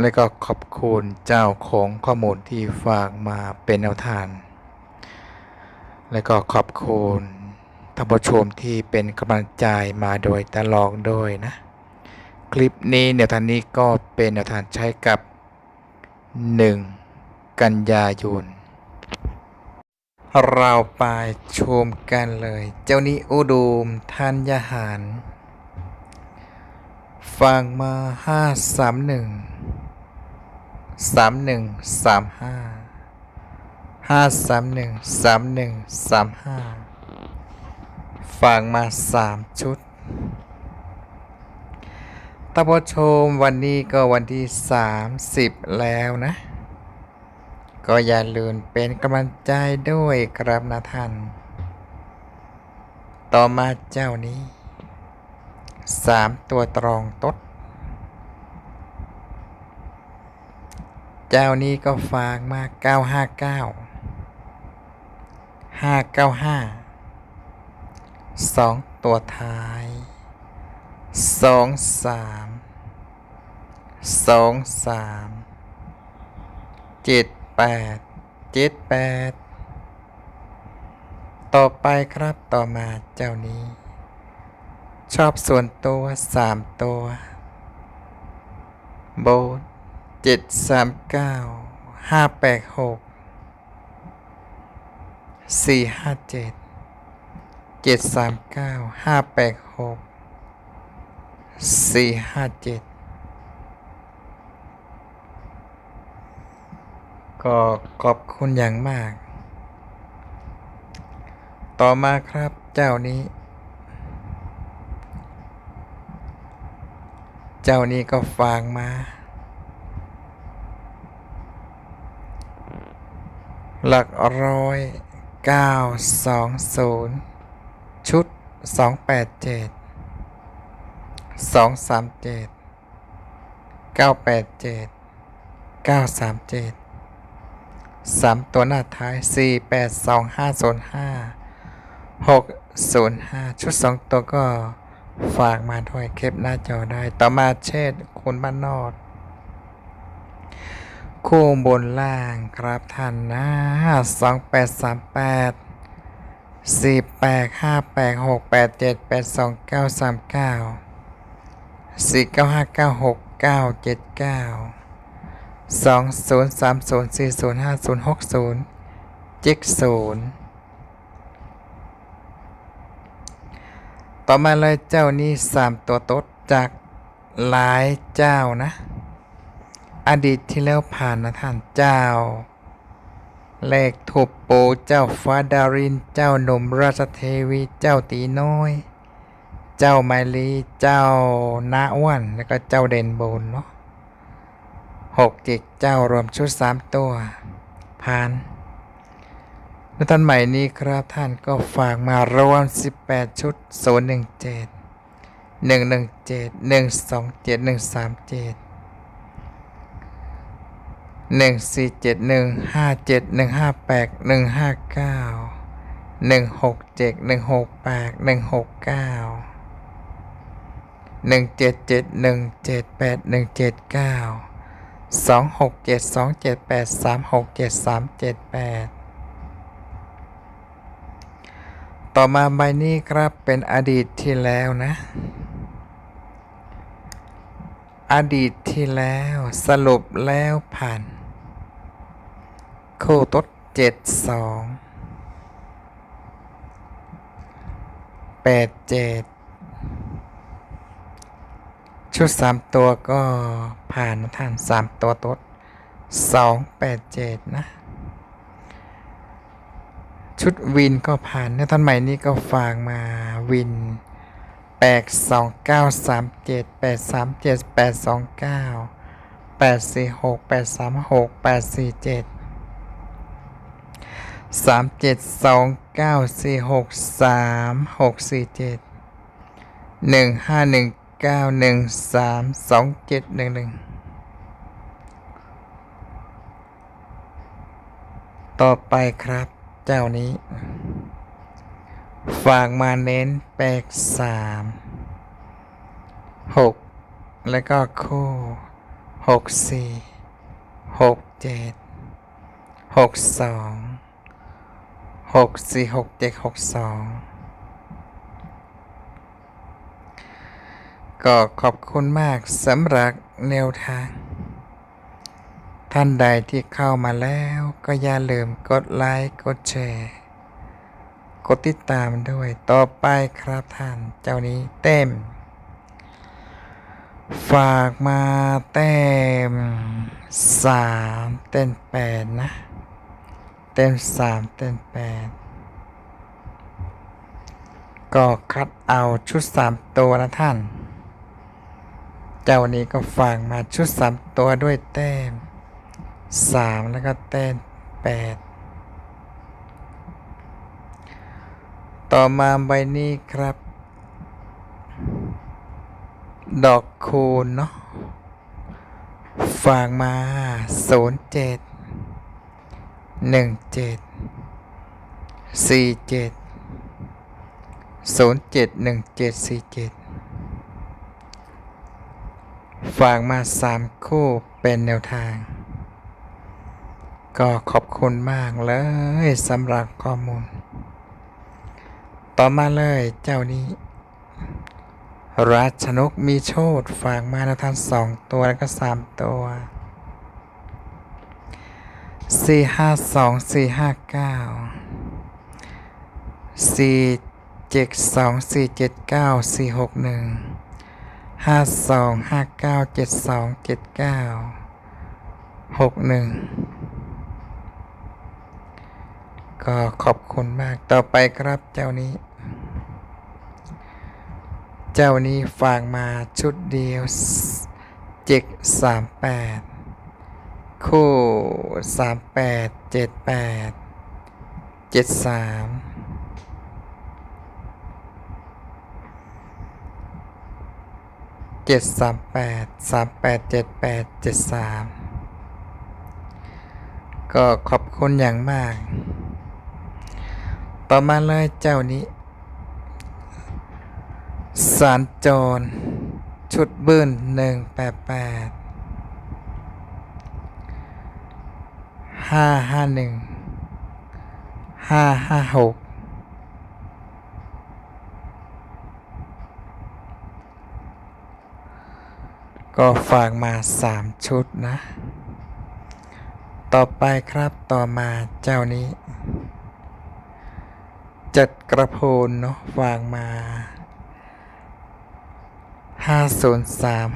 และก็ขอบคุณเจ้าของข้อมูลที่ฝากมาเป็นแนวทาง และก็ขอบคุณท่านผู้ชมที่เป็นกำลังใจมาโดยตลอดด้วยนะ คลิปนี้แนวทางนี้ก็เป็นแนวทางใช้กับ 1 กันยายนเราไปชมกันเลย เจ้านี้อุดมทันยหาร ฟังมา 531 สามหนึ่งสามห้าห้าสามหนึ่งสามหนึ่งสามห้าฟังมาสามชุดท่านผู้ชมวันนี้ก็วันที่สามสิบแล้วนะ ก็อย่าลืมเป็นกำลังใจด้วยครับนะท่าน ต่อมาเจ้านี้สามตัวตรองตด เจ้านี้ก็ฝากมา959 595 2 ตัวท้าย 2 3 2 3 7 8 7 8 ต่อไปครับต่อมาเจ้านี้ ชอบส่วนตัว 3 ตัว โบน เจ็ดสามเก้าห้าแปดหกสี่ห้าเจ็ดเจ็ดสามเก้าห้าแปดหกสี่ห้าเจ็ดก็ขอบคุณอย่างมาก ต่อมาครับเจ้านี้ เจ้านี้ก็ฟังมา หลักร้อยเก้าสองศูนย์ชุดสองแปดเจ็ดสองสามเจ็ดเก้าแปดเจ็ดเก้าสามเจ็ดสามตัวหน้าท้ายสี่แปดสองห้าศูนย์ห้าหกศูนย์ห้าชุดสองตัวก็ฝากมาด้วยเคปหน้าจอได้ ต่อมาเช่นคุณบ้านนอก คู่บนล่างครับท่านนะสองแปดสามแปดสี่แปดห้าแปดหกแปดเจ็ดแปดสองเก้าสามเก้าสี่เก้าห้าเก้าหกเก้าเจ็ดเก้าสองศูนย์สามศูนย์สี่ศูนย์ห้าศูนย์หกศูนย์เจ็ดศูนย์ต่อมาเลยเจ้านี้สามตัวตดจากหลายเจ้านะ อดีตที่แล้วผ่านนะท่านเจ้าเลขถูกโปเจ้าฟ้าดาริน เจ้าหนุ่มราชเทวีเจ้าตีน้อย เจ้าไมลี เจ้านาอ้วน แล้วก็เจ้าเด่นโบนเนาะหกจิกเจ้ารวมชุดสามตัวผ่านแล้วท่านใหม่นี้ครับท่านก็ฝากมารวม 18 ชุด 017 117 127 137 หนึ่งสี่เจ็ดหนึ่งห้าเจ็ดหนึ่งห้าแปดหนึ่งห้าเก้าหนึ่งหกเจ็ดหนึ่งหกแปดหนึ่งหกเก้าหนึ่งเจ็ดเจ็ดหนึ่งเจ็ดแปดหนึ่งเจ็ดเก้าสองหกเจ็ดสองเจ็ดแปดสามหกเจ็ดสามเจ็ดแปดต่อมาใบนี้ครับเป็นอดีตที่แล้วนะ อดีตที่แล้วสรุปแล้วผ่าน คู่ตดเจ็ดสองแปดเจ็ดชุดสามตัวก็ผ่านนะท่านสามตัวตดสองแปดเจ็ดนะ ชุดวินก็ผ่านนะท่านใหม่นี้ก็ฝากมาวินแปดสองเก้าสามเจ็ดแปดสามเจ็ดแปดสองเก้าแปดสี่หกแปดสามหกแปดสี่เจ็ด สามเจ็ดสองเก้าสี่หกสามหกสี่เจ็ดหนึ่งห้าหนึ่งเก้าหนึ่งสามสองเจ็ดหนึ่งหนึ่งต่อไปครับเจ้านี้ ฝากมาเน้นแปดสามหกแล้วก็คู่หกสี่หกเจ็ดหกสอง หกสี่หกเจ็ดหกสองก็ขอบคุณมากสำหรับแนวทาง ท่านใดที่เข้ามาแล้วก็อย่าลืมกดไลค์กดแชร์ กดติดตามด้วยต่อไปครับท่านเจ้านี้เต็ม ฝากมาเต็มสามเต้นแปดนะ ต้นสามเต้นแปดก็คัดเอาชุดสามตัวนะท่าน เจ้านี้ก็ฝากมาชุดสามตัวด้วยเต้มสามแล้วก็เต้นแปดต่อมาใบนี้ครับ ดอกคูณเนาะฝากมาศูนย์เจ็ด หนึ่งเจ็ดสี่เจ็ดศูนย์เจ็ดหนึ่งเจ็ดสี่เจ็ดฝากมาสามคู่เป็นแนวทาง ก็ขอบคุณมากเลยสำหรับข้อมูล ต่อมาเลยเจ้านี้ ราชนกมีโชดฝากมาในทางสองตัวแล้วก็สามตัว สี่ห้าสองสี่ห้าเก้าสี่เจ็ดสองสี่เจ็ดเก้าสี่หกหนึ่งห้าสองห้าเก้าเจ็ดสองเจ็ดเก้าหกหนึ่งก็ขอบคุณมากต่อไปครับเจ้านี้ เจ้านี้ฝากมาชุดเดียวเจ็ดสามแปด คู่สามแปดเจ็ดแปดเจ็ดสามเจ็ดสามแปดสามแปดเจ็ดแปดเจ็ดสามก็ขอบคุณอย่างมากต่อมาเลยเจ้านี้ สารจร ชุดบืนหนึ่งแปดแปด ห้าห้าหนึ่งห้าห้าหกก็ฝากมาสามชุดนะ ต่อไปครับต่อมาเจ้านี้ จัดกระโพนเนาะฝากมาห้าศูนย์สาม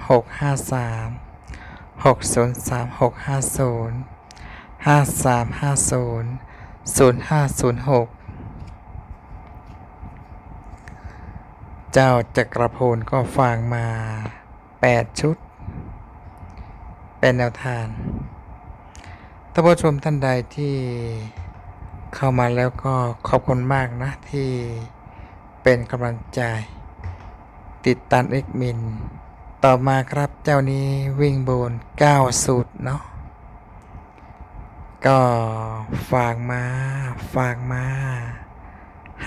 ห้าสามห้าศูนย์ศูนย์ห้าศูนย์หกเจ้าจักรพลก็ฟังมาแปดชุด เป็นแนวทางท่านผู้ชมท่านใดที่เข้ามาแล้วก็ขอบคุณมากนะ ที่เป็นกำลังใจ ติดตันเอกมิน ต่อมาครับเจ้านี้วิ่งบน9สุดเนาะ ก็ฝากมา ฝากมา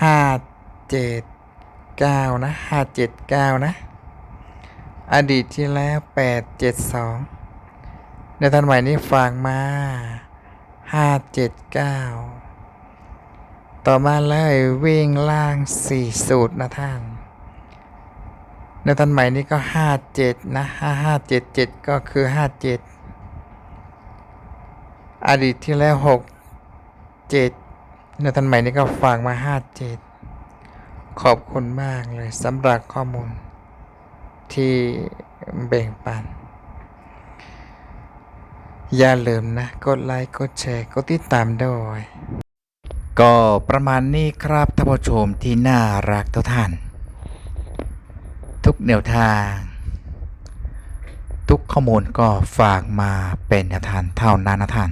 5 7 9นะ5 7 9นะ อดีตที่แล้ว8 7 2ในทันใหม่นี้ฝากมา5 7 9ต่อมาเลยวิ่งล่าง4สูตรนะท่านในตันใหม่นี้ก็ห้าเจ็ดนะห้าห้าเจ็ดเจ็ดก็คือห้าเจ็ด อดีตที่แล้วหกเจ็ดในตันใหม่นี้ก็ฝากมาห้าเจ็ดขอบคุณมากเลยสำหรับข้อมูลที่แบ่งปัน อย่าลืมนะ กดไลค์ กดแชร์ กดติดตามด้วย ก็ประมาณนี้ครับท่านผู้ชมที่น่ารักทุกท่าน ทุกแนวทาง ทุกข้อมูลก็ฝากมาเป็นแนวทางเท่านั้นนะท่าน